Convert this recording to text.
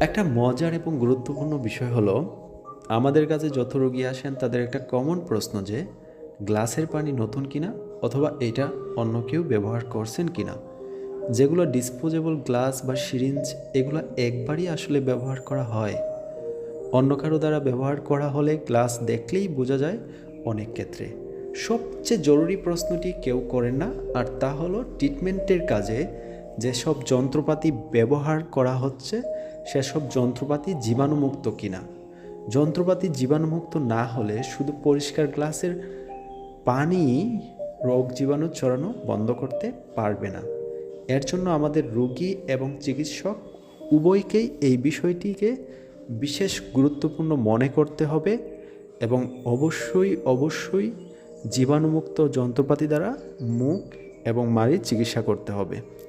একটা মজার এবং গুরুত্বপূর্ণ বিষয় হলো, আমাদের কাছে যত রোগী আসেন তাদের একটা কমন প্রশ্ন যে, গ্লাসের পানি নতুন কিনা অথবা এটা অন্য কেউ ব্যবহার করছেন কিনা? যেগুলো ডিসপোজেবল গ্লাস বা সিরিঞ্জ এগুলো একবারই আসলে ব্যবহার করা হয়। অন্য কারও দ্বারা ব্যবহার করা হলে গ্লাস দেখলেই বোঝা যায় অনেক ক্ষেত্রে। সবচেয়ে জরুরি প্রশ্নটি কেউ করেন না, আর তা হলো ট্রিটমেন্টের কাজে যেসব যন্ত্রপাতি ব্যবহার করা হচ্ছে, সেসব যন্ত্রপাতি জীবাণুমুক্ত কিনা? যন্ত্রপাতি জীবাণুমুক্ত না হলে শুধু পরিষ্কার গ্লাসের পানি রোগ জীবাণু ছড়ানো বন্ধ করতে পারবে না। এর জন্য আমাদের রোগী এবং চিকিৎসক উভয়কেই এই বিষয়টিকে বিশেষ গুরুত্বপূর্ণ মনে করতে হবে এবং অবশ্যই অবশ্যই জীবাণুমুক্ত যন্ত্রপাতি দ্বারা মুখ এবং মাড়ির চিকিৎসা করতে হবে।